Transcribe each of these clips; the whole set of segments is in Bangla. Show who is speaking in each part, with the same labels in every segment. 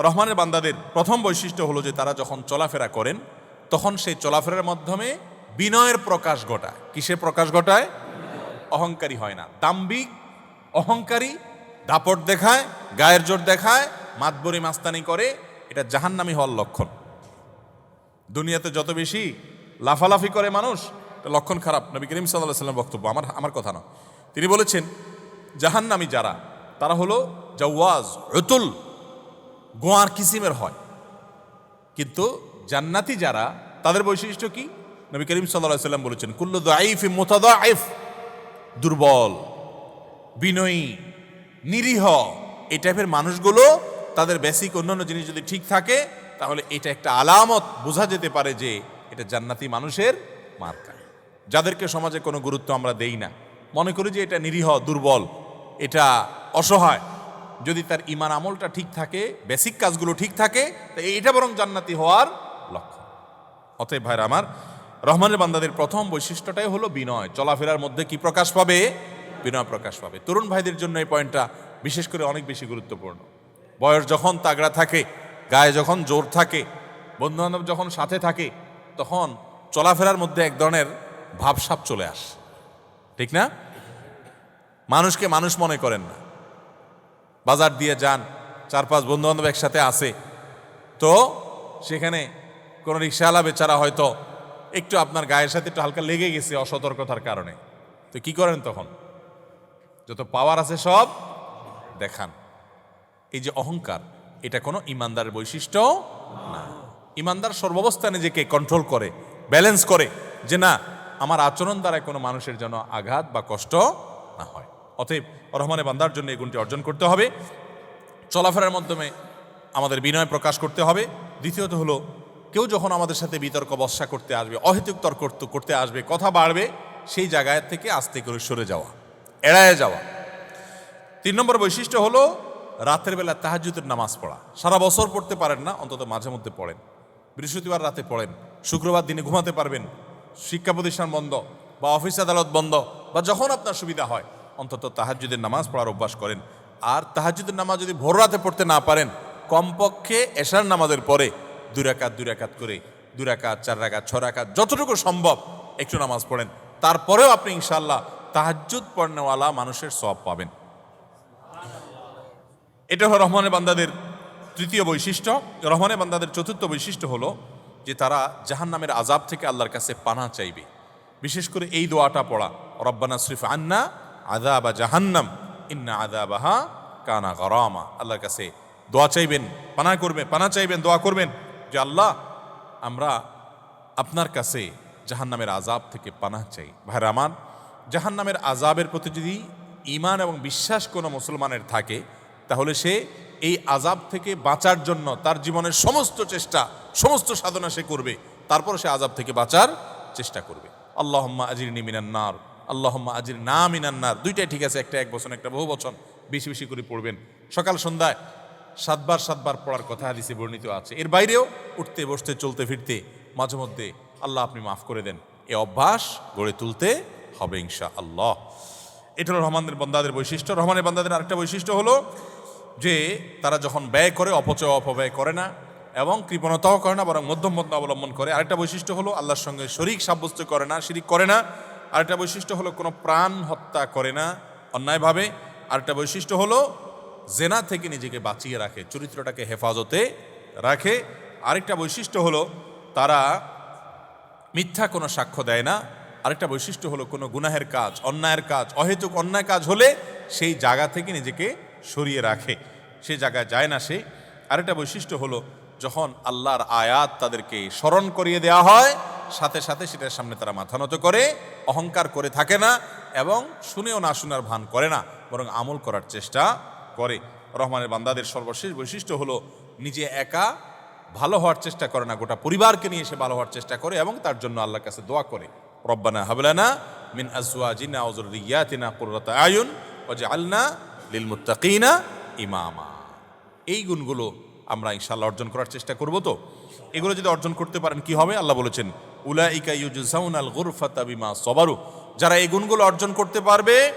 Speaker 1: রহমানের বান্দাদের প্রথম বৈশিষ্ট্য হলো যে তারা যখন চলাফেরা করেন, তখন সেই চলাফেরার মাধ্যমে বিনয়ের প্রকাশ ঘটায়। কিসের প্রকাশ ঘটায়? অহংকারী হয় না। দাম্বিক অহংকারী, দাপট দেখায়, গায়ের জোর দেখায়, মাতবরি মাস্তানি করে। এটা জাহান্নামি হওয়ার লক্ষণ। দুনিয়াতে যত বেশি লাফালাফি করে মানুষ, এটা লক্ষণ খারাপ। নবী করিম সাল্লাহ সাল্লাম বক্তব্য, আমার আমার কথা না তিনি বলেছেন, জাহান্নামি যারা, তারা হলো জাওয়াজ রতুল গোয়ার কিসিমের হয়। কিন্তু জান্নাতি যারা, তাদের বৈশিষ্ট্য কি? নবী করিম সাল্লাম বলেছেন, কুল্লু দাইফ মোতাদাইফ দুর্বল, বিনয়ী, নিরীহ, এই টাইপের মানুষগুলো তাদের বেসিক অন্যান্য জিনিস যদি ঠিক থাকে, তাহলে এটা একটা আলামত। বোঝা যেতে পারে যে এটা জান্নাতি মানুষের মার্কা। যাদেরকে সমাজে কোনো গুরুত্ব আমরা দেই না। মনে করি যে এটা নিরীহ, দুর্বল, এটা অসহায়। যদি তার ইমান আমলটা ঠিক থাকে বেসিক কাজগুলো ঠিক থাকে তা এইটা বরং জান্নাতি হওয়ার লক্ষ্য অতএব ভাইরা আমার, রহমানের বান্দাদের প্রথম বৈশিষ্ট্যটাই হলো বিনয়। চলাফেরার মধ্যে কি প্রকাশ পাবে? বিনয় প্রকাশ পাবে। তরুণ ভাইদের জন্য এই পয়েন্টটা বিশেষ করে অনেক বেশি গুরুত্বপূর্ণ। বয়স যখন তাগড়া থাকে, গায়ে যখন জোর থাকে বন্ধু বান্ধব যখন সাথে থাকে, তখন চলাফেরার মধ্যে এক ধরনের ভাবসাপ চলে আসে। ঠিক না? মানুষকে মানুষ মনে করেন না। বাজার দিয়ে যান চার পাঁচ বন্ধু বান্ধব একসাথে আসে। তো সেখানে কোনো রিক্সাওয়ালা বেচারা হয়তো একটু আপনার গায়ের সাথে একটু হালকা লেগে গেছে অসতর্কতার কারণে। তো কি করেন তখন? যত পাওয়ার আছে সব দেখান। এই যে অহংকার, এটা কোনো ইমানদারের বৈশিষ্ট্য না। ইমানদার সর্বাবস্থা নিজেকে কন্ট্রোল করে ব্যালেন্স করে যে না, আমার আচরণ দ্বারা কোনো মানুষের যেন আঘাত বা কষ্ট না হয়। অতএব রহমানে বান্দার জন্য এই গুণটি অর্জন করতে হবে। চলাফেরার মাধ্যমে আমাদের বিনয় প্রকাশ করতে হবে। দ্বিতীয়ত হলো, কেউ যখন আমাদের সাথে বিতর্ক, বর্ষা করতে আসবে, অহেতুক তর্ক করতে আসবে, কথা বাড়বে, সেই জায়গায় থেকে আস্তে করে সরে যাওয়া, এড়ায় যাওয়া। তিন নম্বর বৈশিষ্ট্য হলো, রাতের বেলা তাহাজুদের নামাজ পড়া। সারা বছর পড়তে পারেন না, অন্তত মাঝে মধ্যে পড়েন। বৃহস্পতিবার রাতে পড়েন, শুক্রবার দিনে ঘুমাতে পারবেন, শিক্ষা প্রতিষ্ঠান বন্ধ বা অফিস আদালত বন্ধ বা যখন আপনার সুবিধা হয়। অন্তত তাহাজুদের নামাজ পড়ার অভ্যাস করেন। আর তাহাজুদের নামাজ যদি ভোর রাতে পড়তে না পারেন, কমপক্ষে এশার নামাজের পরে দুই রাকাত দুই রাকাত করে, দুই রাকাত, চার রাকাত ছ রাকাত, যতটুকু সম্ভব একটু নামাজ পড়েন। তারপরেও আপনি ইনশাল্লাহ তাহাজ্জুদ পড়নেওয়ালা মানুষের সব পাবেন। এটা হলো রহমানের বান্দাদের তৃতীয় বৈশিষ্ট্য। রহমানের বান্দাদের চতুর্থ বৈশিষ্ট্য হলো যে তারা জাহান্নামের আজাব থেকে আল্লাহর কাছে পানা চাইবে। বিশেষ করে এই দোয়াটা পড়া, রব্বানা শরীফ আন্না আদা বা জাহান্নাম, ইন্না আদা বাহা কানা গরামা। আল্লাহর কাছে দোয়া চাইবেন, পানা করবেন, পানা চাইবেন, দোয়া করবেন যে আল্লাহ, আমরা আপনার কাছে জাহান্নামের আজাব থেকে পানা চাই। ভাই রামান জাহান্নামের আজাবের প্রতি যদি ইমান এবং বিশ্বাস কোনো মুসলমানের থাকে, তাহলে সে এই আজাব থেকে বাঁচার জন্য তার জীবনের সমস্ত চেষ্টা, সমস্ত সাধনা সে করবে। তারপর সে আজাব থেকে বাঁচার চেষ্টা করবে। আল্লাহম্মা আজির মিনান্নার আল্লাহম্মা আজির না মিনান্নার দুইটাই ঠিক আছে, একটা এক বছর একটা বহু বছর বেশি বেশি করে পড়বেন। সকাল, সন্ধ্যায় সাতবার সাতবার পড়ার কথা হাদিসে বর্ণিত আছে। এর বাইরেও উঠতে, বসতে, চলতে, ফিরতে, মাঝে মধ্যে আল্লাহ আপনি মাফ করে দেন। এ অভ্যাস গড়ে তুলতে হবে ইনশা আল্লাহ এটা হলো রহমানের বন্দাদের বৈশিষ্ট্য। রহমানের বন্দাদের আরেকটা বৈশিষ্ট্য হলো যে তারা যখন ব্যয় করে, অপচয়, অপব্যয় করে না এবং কৃপণতাও করে না, বরং মধ্যম মধ্য অবলম্বন করে। আরেকটা বৈশিষ্ট্য হলো আল্লাহর সঙ্গে শরিক সাব্যস্ত করে না, শিরিক করে না। আরেকটা বৈশিষ্ট্য হলো কোনো প্রাণ হত্যা করে না অন্যায়ভাবে। আরেকটা বৈশিষ্ট্য হলো জেনা থেকে নিজেকে বাঁচিয়ে রাখে, চরিত্রটাকে হেফাজতে রাখে। আরেকটা বৈশিষ্ট্য হলো তারা মিথ্যা কোনো সাক্ষ্য দেয় না। আরেকটা বৈশিষ্ট্য হলো কোনো গুনাহের কাজ, অন্যায়ের কাজ, অহেতুক অন্যায় কাজ হলে সেই জায়গা থেকে নিজেকে সরিয়ে রাখে। সে জায়গায় যায় না সে। আরেকটা বৈশিষ্ট্য হলো যখন আল্লাহর আয়াত তাদেরকে স্মরণ করিয়ে দেওয়া হয়, সাথে সাথে সেটার সামনে তারা মাথা নত করে। অহংকার করে থাকে না এবং শুনেও না শোনার ভান করে না, বরং আমল করার চেষ্টা করে। রহমানের বান্দাদের সর্বশেষ বৈশিষ্ট্য হলো, নিজে একা ভালো হওয়ার চেষ্টা করে না, গোটা পরিবারকে নিয়ে সে ভালো হওয়ার চেষ্টা করে এবং তার জন্য আল্লাহর কাছে দোয়া করে। রব্বানা হাবলানা মিন আজওয়াজিনা ওয়া যুররিয়াতিনা কুররাতা আয়ুন ওয়াজআলনা লিল মুত্তাকিনা ইমামা। এই গুণগুলো আমরা ইনশাআল্লাহ অর্জন করার চেষ্টা করব তো। এগুলো যদি অর্জন করতে পারেন, কি হবে? আল্লাহ বলেছেন উলাইকা ইউজজাউনাল গুরফাতা বিমা সবারু। যারা এই গুণগুলো অর্জন করতে পারবে,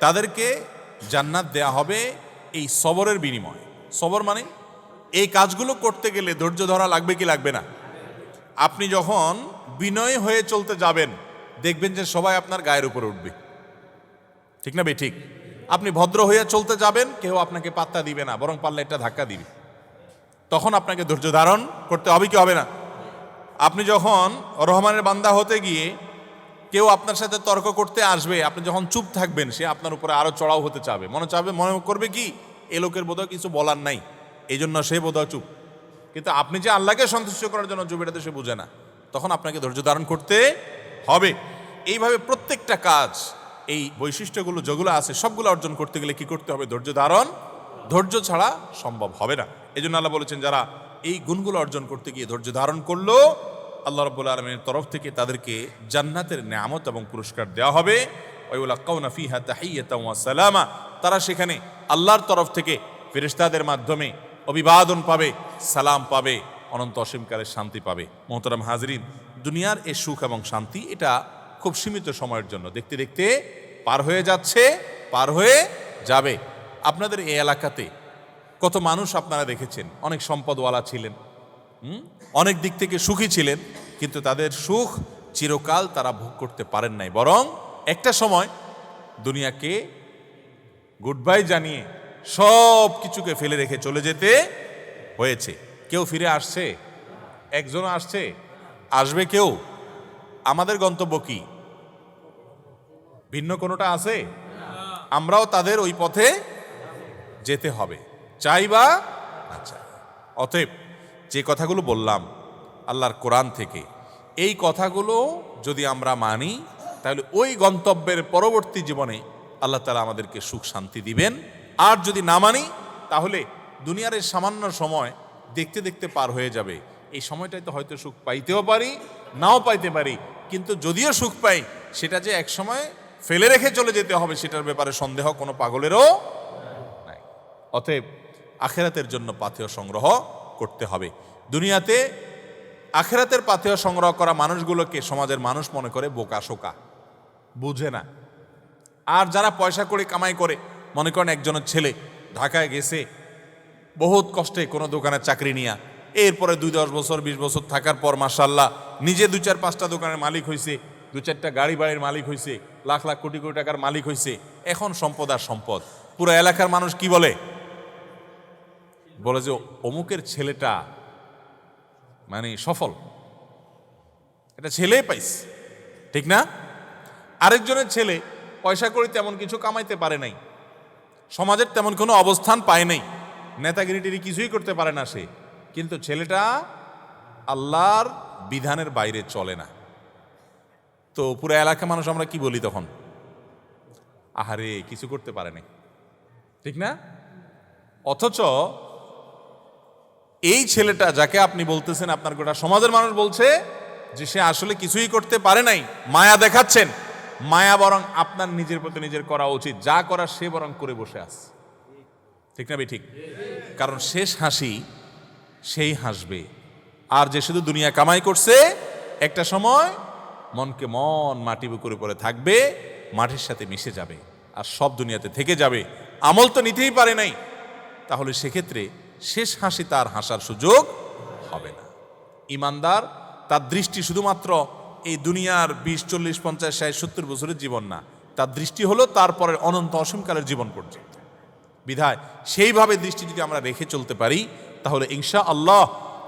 Speaker 1: তাদেরকে জান্নাত দেয়া হবে এই সবরের বিনিময়ে। সবর মানে এই কাজগুলো করতে গেলে ধৈর্য ধরা লাগবে কি লাগবে না? আপনি যখন বিনয় হয়ে চলতে যাবেন, দেখবেন যে সবাই আপনার গায়ের উপরে উঠবে। ঠিক না বে, ঠিক? আপনি ভদ্র হয়ে চলতে যাবেন, কেউ আপনাকে পাত্তা দিবে না, বরং পারলে একটা ধাক্কা দিবে। তখন আপনাকে ধৈর্য ধারণ করতে হবে কি হবে না? আপনি যখন রহমানের বান্দা হতে গিয়ে কেউ আপনার সাথে তর্ক করতে আসবে, আপনি যখন চুপ থাকবেন, সে আপনার উপরে আরও চড়াও হতে চাবে। মনে চাবে, মনে করবে কি, এ লোকের বোধহয় কিছু বলার নাই এই জন্য সে বোধহয় চুপ। কিন্তু আপনি যে আল্লাহকে সন্তুষ্ট করার জন্য চুপ, এটা তো সে বুঝে না। তখন আপনাকে ধৈর্য ধারণ করতে হবে। এইভাবে প্রত্যেকটা কাজ, এই বৈশিষ্ট্যগুলো যেগুলো আছে, সবগুলো অর্জন করতে গেলে কি করতে হবে? ধৈর্য ধারণ, ধৈর্য ছাড়া সম্ভব হবে না। এই জন্য আল্লাহ বলেছেন, যারা এই গুণগুলো অর্জন করতে গিয়ে ধৈর্য ধারণ করল, আল্লাহ রব্বুল আলমের তরফ থেকে তাদেরকে জান্নাতের নিয়ামত এবং পুরস্কার দেওয়া হবে। ওয়া সালামা। তারা সেখানে আল্লাহর তরফ থেকে ফেরেশতাদের মাধ্যমে অভিবাদন পাবে, সালাম পাবে, অনন্ত অসীমকালের শান্তি পাবে। মোহতারাম হাজরিন, দুনিয়ার এ সুখ এবং শান্তি এটা খুব সীমিত সময়ের জন্য। দেখতে দেখতে পার হয়ে যাচ্ছে, পার হয়ে যাবে। আপনাদের এই এলাকাতে কত মানুষ আপনারা দেখেছেন? অনেক সম্পদওয়ালা ছিলেন? অনেক দিক থেকে সুখী ছিলেন, কিন্তু তাদের সুখ চিরকাল তারা ভোগ করতে পারেন নাই। বরং একটা সময় দুনিয়াকে গুড বাই জানিয়ে সব কিছুকে ফেলে রেখে চলে যেতে হয়েছে। কেউ ফিরে আসছে? একজন আসছে? আসবে কেউ? আমাদের গন্তব্য কি? ভিন্ন কোনোটা আছে? আমরাও তাদের ওই পথে যেতে হবে। চাই বা না চাই। অতএব যে কথাগুলো বললাম আল্লাহর কোরআন থেকে, এই কথাগুলো যদি আমরা মানি, তাহলে ওই গন্তব্যের পরবর্তী জীবনে আল্লাহ তালা আমাদেরকে সুখ, শান্তি দিবেন। আর যদি না মানি, তাহলে দুনিয়ার সামান্য সময় দেখতে দেখতে পার হয়ে যাবে। এই সময়টাই তো হয়তো সুখ পাইতেও পারি, নাও পাইতে পারি, কিন্তু যদিও সুখ পাই, সেটা যে এক সময় ফেলে রেখে চলে যেতে হবে, সেটার ব্যাপারে সন্দেহ কোনো পাগলেরও নাই। অতএব আখেরাতের জন্য পাথেয় সংগ্রহ করতে হবে। দুনিয়াতে আখেরাতের পাথেয় সংগ্রহ করা মানুষগুলোকে সমাজের মানুষ মনে করে বোকা শোকা। বুঝে না। আর যারা পয়সা করে কামাই করে, মনে করেন একজনের ছেলে ঢাকায় গেছে, বহুত কষ্টে কোনো দোকানে চাকরি নিয়া, এরপরে দুই দশ বছর, বিশ বছর থাকার পর মাসাল্লাহ নিজে দু চার পাঁচটা দোকানের মালিক হয়েছে দু চারটা গাড়ি বাড়ির মালিক হয়েছে লাখ লাখ কোটি কোটি টাকার মালিক হয়েছে এখন সম্পদ আর সম্পদ। পুরো এলাকার মানুষ কি বলে? বলে যে অমুকের ছেলেটা মানে সফল। এটা ছেলে পাইস, ঠিক না? আরেকজনের ছেলে পয়সা করে তেমন কিছু কামাইতে পারে নাই, সমাজের তেমন কোনো অবস্থান পায় নাই, নেতাগিরিটিরি কিছুই করতে পারে না সে। কিন্তু ছেলেটা আল্লাহর বিধানের বাইরে চলে না। তো পুরো এলাকা মানুষ আমরা কি বলি তখন? আহারে, কিছু করতে পারে নাই, ঠিক না? অথচ এই ছেলেটা যাকে আপনি বলতেছেন, আপনার গোটা সমাজের মানুষ বলছে যে সে আসলে কিছুই করতে পারে নাই, মায়া দেখাচ্ছেন। মায়া বরং আপনার নিজের প্রতি নিজের করা উচিত। যা করার সে বরং করে বসে আছে। ঠিক না ঠিক। কারণ শেষ হাসি সেই হাসবে। আর যে শুধু দুনিয়া কামাই করছে, একটা সময় মনকে মন মাটি বুকুরে পরে থাকবে, মাটির সাথে মিশে যাবে। আর সব দুনিয়াতে থেকে যাবে। আমল তো নিতেই পারে নাই। তাহলে সেক্ষেত্রে শেষ হাসি তার হাসার সুযোগ হবে না। ইমানদার, তার দৃষ্টি শুধুমাত্র এই দুনিয়ার বিশ, চল্লিশ, পঞ্চাশ, ষাট, সত্তর বছরের জীবন না, তার দৃষ্টি হলো তারপরে অনন্ত অসীমকালের জীবন পর্যন্ত। বিধায় সেইভাবে দৃষ্টি যদি আমরা রেখে চলতে পারি, তাহলে ইনশা আল্লাহ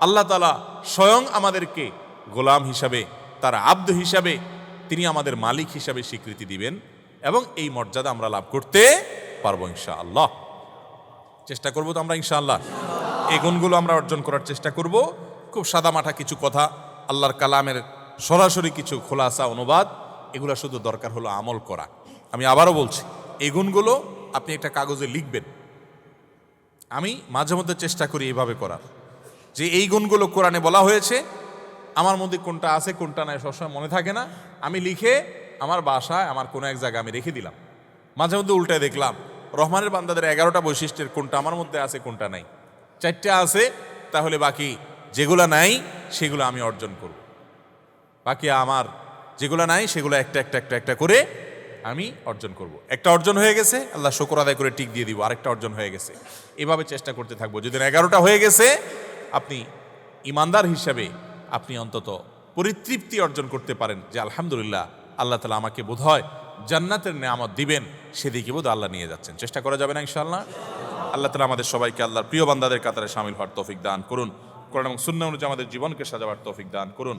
Speaker 1: আল্লাহ তালা স্বয়ং আমাদেরকে গোলাম হিসাবে, তার আব্দ হিসাবে, তিনি আমাদের মালিক হিসাবে স্বীকৃতি দিবেন এবং এই মর্যাদা আমরা লাভ করতে পারব ইনশা আল্লাহ চেষ্টা করব তো আমরা, ইনশাআল্লাহ। এই গুণগুলো আমরা অর্জন করার চেষ্টা করব। খুব সাদামাঠা কিছু কথা, আল্লাহর কালামের সরাসরি কিছু খোলাসা, অনুবাদ, এগুলো শুধু দরকার হলো আমল করা। আমি আবারও বলছি, এই গুণগুলো আপনি একটা কাগজে লিখবেন। আমি মাঝে মধ্যে চেষ্টা করি এইভাবে করার। যে এই গুণগুলো কোরআনে বলা হয়েছে, আমার মধ্যে কোনটা আছে, কোনটা নাই, সবসময় মনে থাকে না। আমি লিখে আমার বাসায়, আমার কোনো এক জায়গায় আমি রেখে দিলাম। মাঝে মধ্যে উল্টায় দেখলাম রহমানের বান্দাদের এগারোটা বৈশিষ্ট্যের কোনটা আমার মধ্যে আছে, কোনটা নাই। চারটে আছে, তাহলে বাকি যেগুলো নাই, সেগুলো আমি অর্জন করব। বাকি আমার যেগুলো নাই, সেগুলো একটা একটা একটা একটা করে আমি অর্জন করব। একটা অর্জন হয়ে গেছে, আল্লাহ শুকর আদায় করে টিক দিয়ে দিব, আরেকটা অর্জন হয়ে গেছে। এভাবে চেষ্টা করতে থাকব। যদি এগারোটা হয়ে গেছে, আপনি ইমানদার হিসাবে আপনি অন্তত পরিতৃপ্তি অর্জন করতে পারেন যে আলহামদুলিল্লাহ, আল্লাহ তালা আমাকে বোধ হয় জান্নাতের নেয়ামত দিবেন, সেদিকে বোধ আল্লাহ নিয়ে যাচ্ছেন। চেষ্টা করা যাবে না ইনশাল্লাহ আল্লাহ তালা আমাদের সবাইকে আল্লাহর প্রিয় বান্দাদের কাতারে সামিল হওয়ার তৌফিক দান করুন। কোরআন এবং সুন্না অনুযায়ী আমাদের জীবনকে সাজাবার তৌফিক দান করুন।